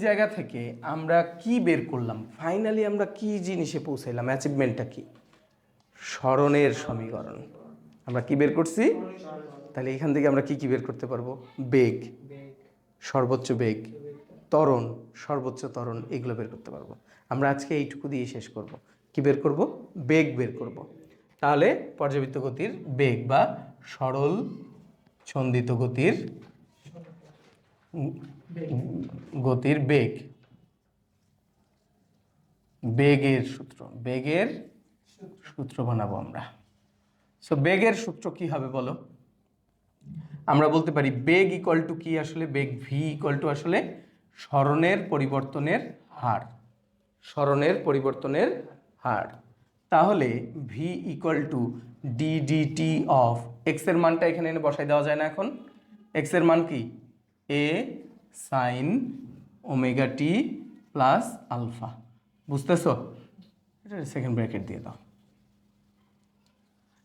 জায়গা থেকে আমরা কি বের করলাম? ফাইনালি আমরা কি জিনিসে পৌঁছাইলাম? অ্যাচিভমেন্টটা কি? স্মরণের সমীকরণ। আমরা কি বের করছি? তাহলে এখান থেকে আমরা কি কি বের করতে পারব? বেগ। সর্বোচ্চ বেগ। ত্বরণ। সর্বোচ্চ ত্বরণ। এগুলো বের করতে পারব। আমরা আজকে এইটুকু দিয়ে শেষ করব। কি বের করব? বেগ বের করব। তাহলে পর্যাবৃত্ত গতির বেগ বা সরল ছন্দিত গতির গতির বেগ। বেগের সূত্র। বেগের সূত্র বানাবো আমরা। সো বেগের সূত্র কি হবে বলো? আমরা বলতে পারি বেগ ইকুয়াল টু কি আসলে? বেগ ভি ইকুয়াল টু আসলে স্মরণের পরিবর্তনের হার। স্মরণের পরিবর্তনের হার। তাহলে V equal to D D T of এক্সের মানটা এখানে এনে বসাই দেওয়া যায় না এখন। এক্সের মান কি? A sine omega T plus alpha বুঝতেছো? এটা সেকেন্ড ব্র্যাকেট দিয়ে দাও।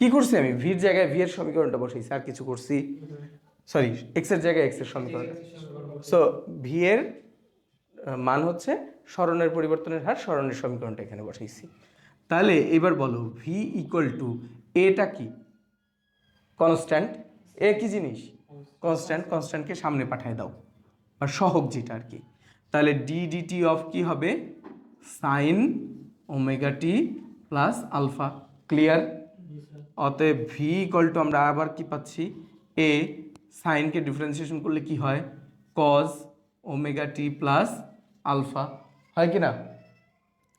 কি করছি আমি? ভির জায়গায় ভি এর সমীকরণটা বসাইছি, আর কিছু করছি? সরি এক্সের জায়গায় এক্সের সমীকরণ। সো ভি এর মান হচ্ছে স্মরণের পরিবর্তনের হার, স্মরণের সমীকরণটা এখানে বসাইছি। তাহলে এবার বলো ভি ইকুয়াল টু এটা কি? কনস্ট্যান্ট এ কি জিনিস? কনস্ট্যান্ট কনস্ট্যান্টকে সামনে পাঠিয়ে দাও। আর সহগ যেটা আর কি। তাহলে ডি ডিটি অফ কি হবে? Sine omega T plus alpha clear অতএব ভি ইকুয়াল টু আমরা আবার কি পাচ্ছি? এ সাইনকে ডিফারেন্সিয়েশন করলে কি হয়? Cos omega T plus alpha হয় কি না?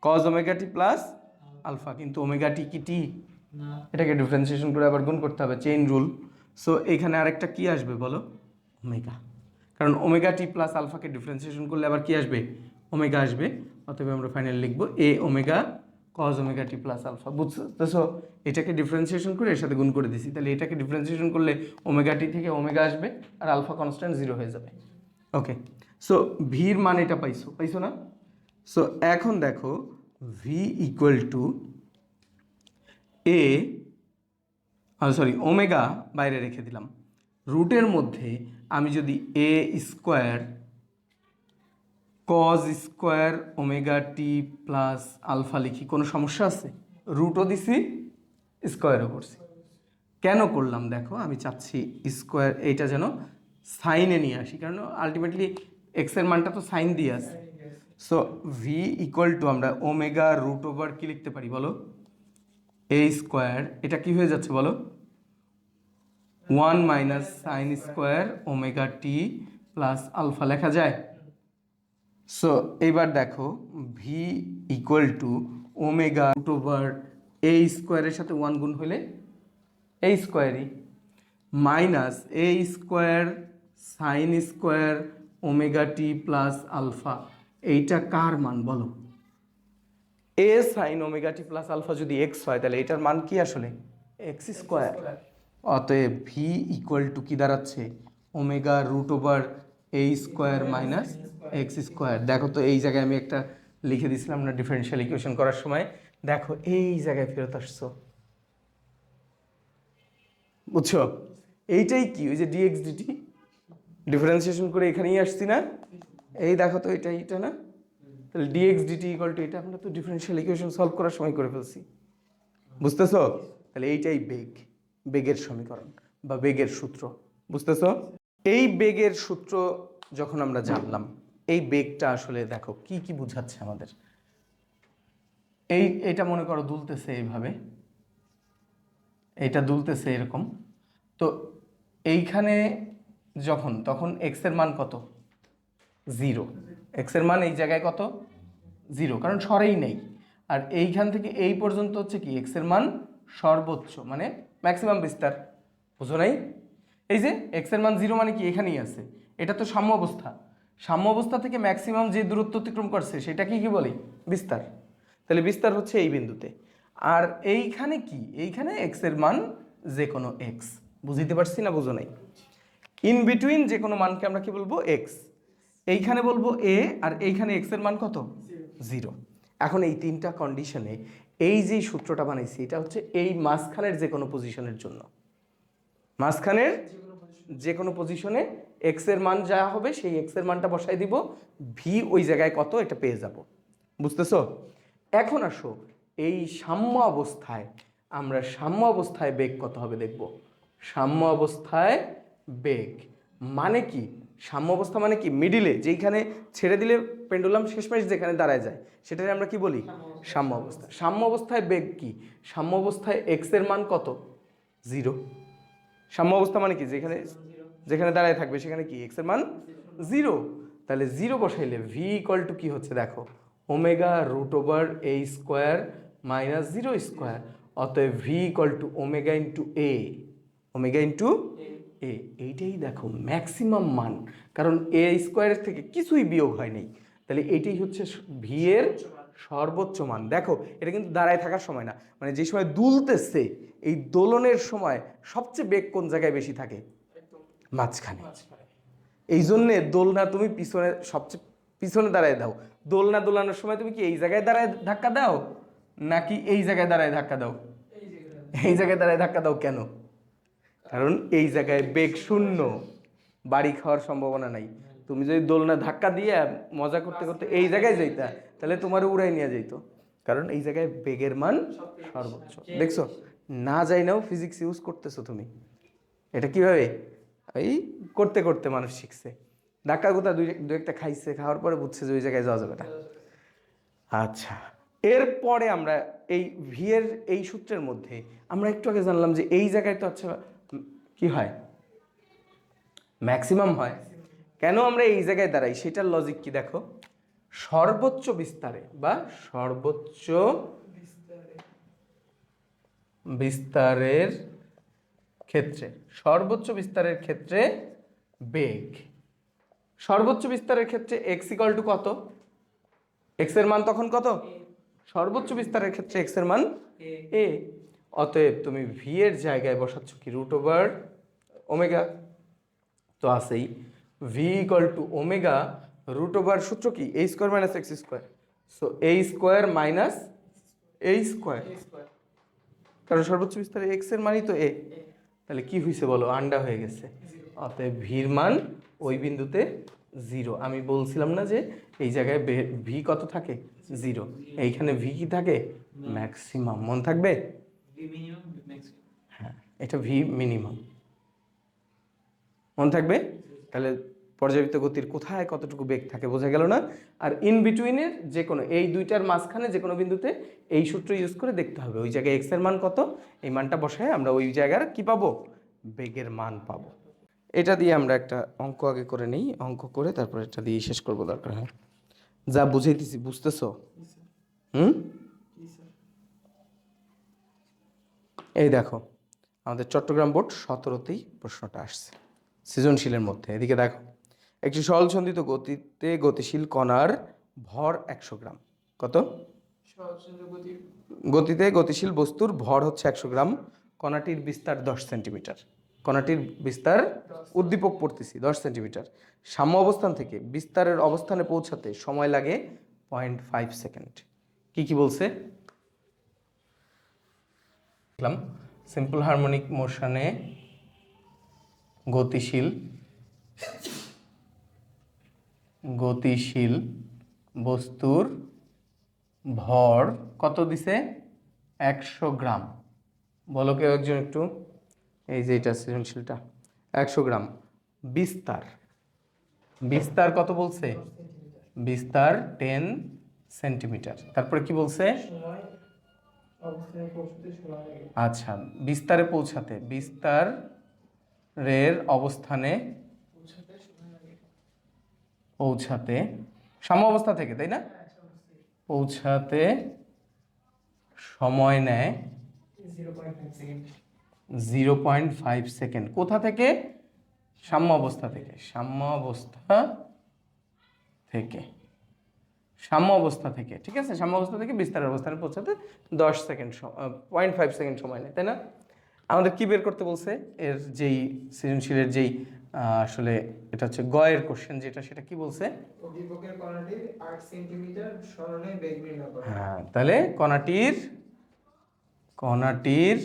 Cos omega T plus alpha কিন্তু ওমেগা টি কি টি এটাকে ডিফারেন্সিয়েশন করে আবার গুণ করতে হবে। চেইন রুল সো এখানে আরেকটা কি আসবে বলো? ওমেগা। কারণ ওমেগা টি প্লাস আলফাকে ডিফারেন্সিয়েশন করলে আবার কি আসবে? ওমেগা আসবে। অতএব আমরা ফাইনাল লিখব A omega cos omega T plus alpha. বুঝতেছো এটাকে ডিফারেন্সিয়েশন করে এর সাথে গুণ করে দিছি। তাহলে এটাকে ডিফারেন্সিয়েশন করলে ওমেগা টি থেকে ওমেগা আসবে আর আলফা কনস্ট্যান্ট জিরো হয়ে যাবে। ওকে সো ভির মান এটা পাইছো। পাইছো না? সো এখন দেখো V equal to A sorry omega বাইরে রেখে দিলাম। রুটের মধ্যে আমি যদি A square cos square omega T plus alpha লিখি, কোনো সমস্যা আছে? রুটও দিছি স্কোয়ারও করছি। কেন করলাম? দেখো, আমি চাচ্ছি স্কোয়ার এইটা যেন সাইনে নিয়ে আসি, কারণ আলটিমেটলি এক্সের মানটা তো সাইন দিয়ে আছে। সো ভি ইকুয়াল টু আমরা ওমেগা রুট ওভার কি লিখতে পারি বলো? এ স্কোয়ার এটা কি হয়ে যাচ্ছে বলো? One minus sine square omega T plus alpha লেখা যায়। সো এবার দেখো V equal to omega root over A স্কোয়ারের সাথে ওয়ান গুণ হলে এই স্কোয়ারই minus A square sine square omega T plus alpha, এইটা কার মান বলো? A sine omega T plus alpha যদি এক্স হয়, তাহলে এটার মান কি আসলে? এক্স স্কোয়ার অতএব ভি ইকুয়াল টু কি দাঁড়াচ্ছে? Omega root over A square minus X square দেখো তো এই জায়গায় আমি একটা লিখে দিয়েছিলাম না ডিফারেন্সিয়াল ইকুয়েশন করার সময়। দেখো এই জায়গায় ফেরত আসছো। বুঝছ? এইটাই কি? ওই যে ডিএক্স ডিটি ডিফারেন্সিয়েশন করে এখানেই আসছি না? এই দেখো তো এটা এইটা না? তাহলে ডিএক্স ডিটি ইকুয়াল টু এটা আমরা তো ডিফারেন্সিয়াল ইকুয়েশন সলভ করার সময় করে ফেলছি। বুঝতেছো? তাহলে এইটাই বেগ বেগের সমীকরণ বা বেগের সূত্র, বুঝতেছো? এই বেগের সূত্র যখন আমরা জানলাম, এই বেগটা আসলে দেখো কি কি বুঝাচ্ছে আমাদের? এই, এটা মনে করো দুলতেছে এইভাবে, এটা দুলতেছে এরকম। তো এইখানে যখন, তখন এক্সের মান কত? জিরো। এক্সের মান এই জায়গায় কত? জিরো, কারণ সরেই নেই। আর এইখান থেকে এই পর্যন্ত হচ্ছে কি এক্সের মান সর্বোচ্চ মানে ম্যাক্সিমাম বিস্তার। বুঝো নাই? এই যে এক্সের মান জিরো মানে কি? এখানেই আছে। এটা তো সাম্য অবস্থা। সাম্য অবস্থা থেকে ম্যাক্সিমাম যে দূরত্ব অতিক্রম করছে সেটাকে কি বলি? বিস্তার। তাহলে বিস্তার হচ্ছে এই বিন্দুতে। আর এইখানে কি? এইখানে এক্সের মান যে কোনো এক্স বুঝিতে পারছি না বুঝো নাই? ইন বিটুইন যে কোনো মানকে আমরা কি বলব? এক্স এইখানে বলব এ আর এইখানে এক্সের মান কত? জিরো এখন এই তিনটা কন্ডিশনে এই যে সূত্রটা বানাইছি, এটা হচ্ছে এই মাঝখানের যে কোনো পজিশনের জন্য। মাঝখানের যে কোনো পজিশনে এক্সের মান যা হবে, সেই এক্সের মানটা বসাই দিব। ভি ওই জায়গায় কত, এটা পেয়ে যাব। বুঝতেছো? এখন আসো, এই সাম্য অবস্থায় আমরা সাম্য অবস্থায় বেগ কত হবে দেখব। সাম্য অবস্থায় বেগ। মানে কি? সাম্য অবস্থা মানে কি? মিডিলে যেইখানে ছেড়ে দিলে পেন্ডুলাম শেষমেশ যেখানে দাঁড়ায় যায় সেটাকে আমরা কি বলি? সাম্য অবস্থা সাম্য অবস্থায় বেগ কি? সাম্য অবস্থায় এক্সের মান কত? জিরো সাম্য অবস্থা মানে কি? যেখানে যেখানে দাঁড়ায় থাকবে সেখানে কি? এক্সের মান জিরো তাহলে জিরো বসাইলে ভি ইকুয়াল টু কি হচ্ছে? দেখো omega root over A square minus zero square অতএব V equal to omega into A omega into A এইটাই দেখো ম্যাক্সিমাম মান। কারণ এ স্কোয়ারের থেকে কিছুই বিয়োগ হয়নি তাহলে এইটাই হচ্ছে ভি এর সর্বোচ্চ মান। দেখো এটা কিন্তু দাঁড়ায় থাকার সময় না। মানে যে সময় দুলতেছে এই দোলনের সময় সবচেয়ে বেগ কোন জায়গায় বেশি থাকে? মাঝখানে। এই জন্যে দোলনা তুমি পিছনে সবচেয়ে পিছনে দাঁড়ায় দাও। দোলনা দোলানোর সময় তুমি কি এই জায়গায় দাঁড়ায় ধাক্কা দাও? নাকি এই জায়গায় দাঁড়ায় ধাক্কা দাও? এই জায়গায় দাঁড়ায় ধাক্কা দাও কেন? কারণ এই জায়গায় বেগ শূন্য। বাড়ি খাওয়ার সম্ভাবনা নাই। তুমি যদি দোলনা ধাক্কা দিয়ে মজা করতে করতে এই জায়গায় যাইতা, তাহলে তোমার উড়াই নিয়ে যাইতো। কারণ এই জায়গায় বেগের মান সর্বোচ্চ। দেখছ, না যাই নাও ফিজিক্স ইউজ করতেছো তুমি। এটা কীভাবে? এই করতে করতে মানুষ শিখছে। ধাক্কা কোথা দুই, দু একটা খাইছে, খাওয়ার পরে বুঝছে যে ওই জায়গায় যাওয়া যাবে না। আচ্ছা এরপরে আমরা এই ভিয়ের এই সূত্রের মধ্যে আমরা একটু আগে জানলাম যে এই জায়গায় তো আচ্ছা কি হয়? ম্যাক্সিমাম হয়। কেন আমরা এই জায়গায় দাঁড়াই? সেটার লজিক কি দেখো? সর্বোচ্চ বিস্তারে বা সর্বোচ্চ বিস্তারের ক্ষেত্রে সর্বোচ্চ বিস্তারের ক্ষেত্রে বেগ। সর্বোচ্চ বিস্তারের ক্ষেত্রে এক্স ইকাল টু কত? এক্সের মান তখন কত? সর্বোচ্চ বিস্তারের ক্ষেত্রে এক্সের মান এ অতএব তুমি ভি এর জায়গায় বসাচ্ছ কি? Root over omega. তো আসেই V equal to omega root over সূত্র কি? A square minus X square so A square minus A square কারণ সর্বোচ্চ বিস্তারে এক্সের মানই তো এ তাহলে কি হয়েছে বলো? আন্ডা হয়ে গেছে। অতএব ভির মান ওই বিন্দুতে জিরো আমি বলছিলাম না যে এই জায়গায় ভি কত থাকে? জিরো এইখানে ভি কি থাকে? ম্যাক্সিমাম মন থাকবে? হ্যাঁ এটা ভি মিনিমাম মন থাকবে? তাহলে পর্যাবৃত্ত গতির কোথায় কতটুকু বেগ থাকে বোঝা গেল না? আর ইন বিটুইনের যে কোনো, এই দুইটার মাঝখানে যে কোনো বিন্দুতে এই সূত্র ইউজ করে দেখতে হবে। ওই জায়গায় এক্সের মান কত? এই মানটা বসায় আমরা ওই জায়গার কি পাবো? বেগের মান পাবো। এটা দিয়ে আমরা একটা অঙ্ক আগে করে নিই। অঙ্ক করে তারপর এটা দিয়ে শেষ করব দরকার হয়। যা বুঝাইতেছি, বুঝতেছো? হুম? এই দেখো, আমাদের চট্টগ্রাম বোর্ড সতেরোতেই প্রশ্নটা আসছে। সৃজনশীলের মধ্যে। এদিকে দেখো একটি সরলসন্ধিত গতিতে গতিশীল কণার ভর একশো গ্রাম। কত? গতিতে গতিশীল বস্তুর ভর হচ্ছে একশো গ্রাম কণাটির বিস্তার দশ সেন্টিমিটার। কণাটির বিস্তার উদ্দীপক পড়তেছি দশ সেন্টিমিটার। সাম্য অবস্থান থেকে বিস্তারের অবস্থানে পৌঁছাতে সময় লাগে পয়েন্ট ফাইভ সেকেন্ড। কি কি বলছে? দেখলাম সিম্পল হারমোনিক মোশনে গতিশীল গতিশীল বস্তুর ভর কত দিছে? একশো গ্রাম। বলো কেউ একজন একটু। এই যে এটা সৃজনশীলটা। একশো গ্রাম। বিস্তার। বিস্তার কত বলছে? বিস্তার টেন সেন্টিমিটার। তারপরে কি বলছে? আচ্ছা বিস্তারে পৌঁছাতে। বিস্তারের অবস্থানে পৌঁছাতে সাম্য অবস্থা থেকে, তাই না? পৌঁছাতে সময় নেয় জিরো পয়েন্ট ফাইভ সেকেন্ড কোথা থেকে? সাম্য অবস্থা থেকে, সাম্য অবস্থা থেকে, সাম্য অবস্থা থেকে, ঠিক আছে? সাম্য অবস্থা থেকে বিস্তারের অবস্থানে পৌঁছাতে দশ সেকেন্ড পয়েন্ট ফাইভ সেকেন্ড সময় নেয়, তাই না? আমাদের কি বের করতে বলছে? এর যেই সৃজনশীলের যেই আসলে এটা হচ্ছে গয়ের কোশ্চেন যেটা সেটা কি বলছে? হ্যাঁ তাহলে কণাটির কণাটির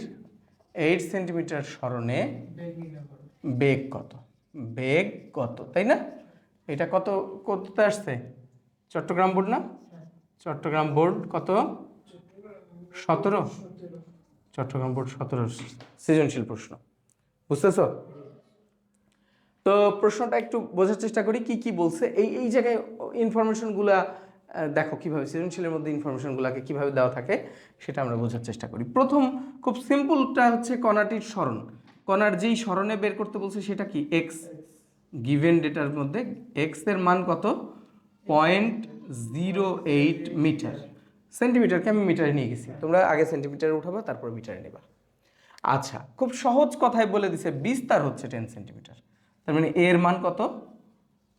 এইট সেন্টিমিটার স্মরণে বেগ বেগ কত? বেগ কত তাই না? এটা কত কততে আসছে? চট্টগ্রাম বোর্ড না? চট্টগ্রাম বোর্ড কত? সতেরো। চট্টগ্রাম বোর্ড সতেরো সৃজনশীল প্রশ্ন। বুঝতেছ? তো প্রশ্নটা একটু বোঝার চেষ্টা করি, কি কি বলছে? এই এই জায়গায় ইনফরমেশনগুলা দেখো কীভাবে সৃজনশীলের মধ্যে ইনফরমেশনগুলোকে কীভাবে দেওয়া থাকে, সেটা আমরা বোঝার চেষ্টা করি। প্রথম, খুব সিম্পলটা হচ্ছে কণাটির স্মরণ। কণার যেই স্মরণে বের করতে বলছে সেটা কি? এক্স গিভেন ডেটার মধ্যে এক্সের মান কত? পয়েন্ট জিরো এইট মিটার সেন্টিমিটারকে আমি মিটারে নিয়ে গেছি। তোমরা আগে সেন্টিমিটারে উঠাবা, তারপর মিটারে নেবা। আচ্ছা খুব সহজ কথায় বলে দিছে, বিস্তার হচ্ছে টেন সেন্টিমিটার। তার মানে এর মান কত?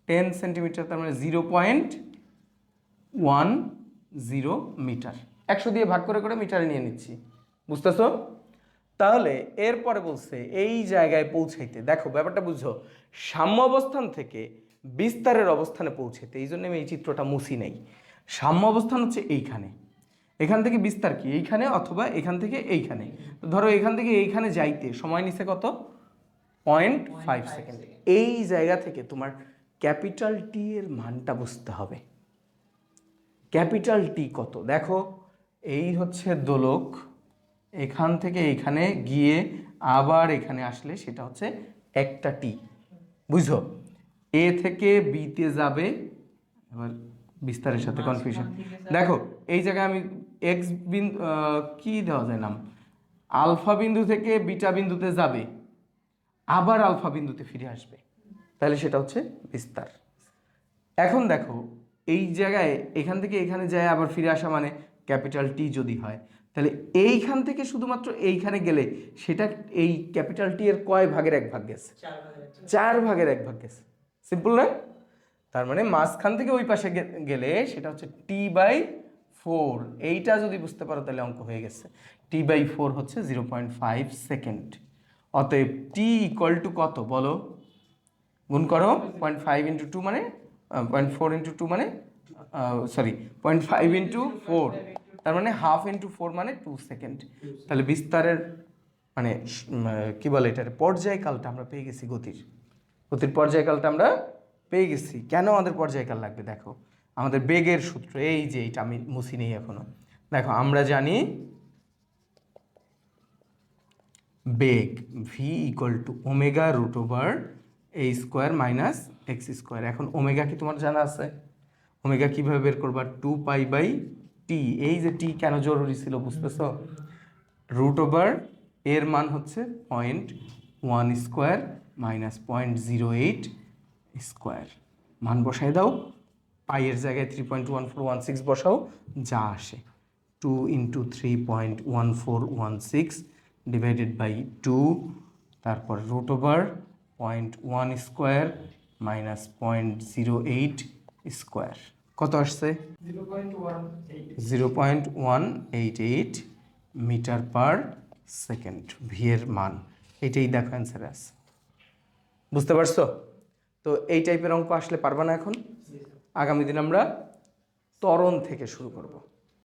টেন সেন্টিমিটার, তার মানে zero point one zero meter. একশো দিয়ে ভাগ করে করে মিটারে নিয়ে নিচ্ছি। বুঝতেছো? তাহলে এরপরে বলছে, এই জায়গায় পৌঁছাইতে। দেখো, ব্যাপারটা বুঝছ সাম্য অবস্থান থেকে বিস্তারের অবস্থানে পৌঁছাইতে। এই জন্য আমি এই চিত্রটা মুছি নেই। সাম্য অবস্থান হচ্ছে এইখানে। এখান থেকে বিস্তার কি? এইখানে অথবা এখান থেকে এইখানে। তো ধরো এখান থেকে এইখানে যাইতে সময় নিছে কত? Point five second. এই জায়গা থেকে তোমার ক্যাপিটাল টি এর মানটা বুঝতে হবে। ক্যাপিটাল টি কত? দেখো এই হচ্ছে দোলক। এখান থেকে এখানে গিয়ে আবার এখানে আসলে সেটা হচ্ছে একটা টি বুঝছ? এ থেকে বিতে যাবে। এবার বিস্তারের সাথে কনফিউশন দেখো এই জায়গায় আমি এক্স বিন্দু কি দেওয়া যায় নাম? আলফা বিন্দু থেকে বিটা বিন্দুতে যাবে আবার আলফা বিন্দুতে ফিরে আসবে। তাহলে সেটা হচ্ছে বিস্তার। এখন দেখো এই জায়গায় এখান থেকে এখানে যায় আবার ফিরে আসা মানে ক্যাপিটাল টি যদি হয়। তাহলে এইখান থেকে শুধুমাত্র এইখানে গেলে সেটা এই ক্যাপিটাল টি এর কয় ভাগের এক ভাগ গেছে? চার ভাগের এক ভাগ। গেছে। সিম্পল না? তার মানে মাঝখান থেকে ওই পাশে গেলে সেটা হচ্ছে টি বাই ফোর, এইটা যদি বুঝতে পারো তাহলে অঙ্ক হয়ে গেছে। টি বাই ফোর হচ্ছে জিরো পয়েন্ট ফাইভ সেকেন্ড অতএব টি ইকুয়াল টু কত বলো? গুণ করো পয়েন্ট ফাইভ ইন্টু টু মানে পয়েন্ট ফোর ইন্টু টু মানে sorry point five into four তার মানে হাফ ইন্টু ফোর মানে টু সেকেন্ড তাহলে বিস্তারের মানে কি বলে এটার পর্যায়কালটা আমরা পেয়ে গেছি গতির। গতির পর্যায়কালটা আমরা পেয়ে গেছি। কেন আমাদের পর্যায়কাল লাগবে দেখো? আমাদের বেগের সূত্র, এই যে এইটা আমি মুছি নেই এখনও। দেখো, আমরা জানি বেগ V equal to omega root over A square minus X square এখন ওমেগা কি তোমার জানা আছে? ওমেগা কীভাবে বের করবা? টু পাই বাই টি এই যে টি কেন জরুরি ছিল, বুঝতেছ? রুট ওভার এর মান হচ্ছে point one square minus point zero eight square মান বসাই দাও। পাইয়ের জায়গায় three point one four one six বসাও, যা আসে। Two into three point one four one six divided by two তারপর root over point one square minus point zero eight square কত আসছে? Zero point one eight eight meter per second ভিয়ের মান। এইটাই দেখো answer আছে। বুঝতে পারছ? তো এই টাইপের অঙ্ক আসলে পারবা না এখন? আগামী দিন আমরা ত্বরণ থেকে শুরু করব।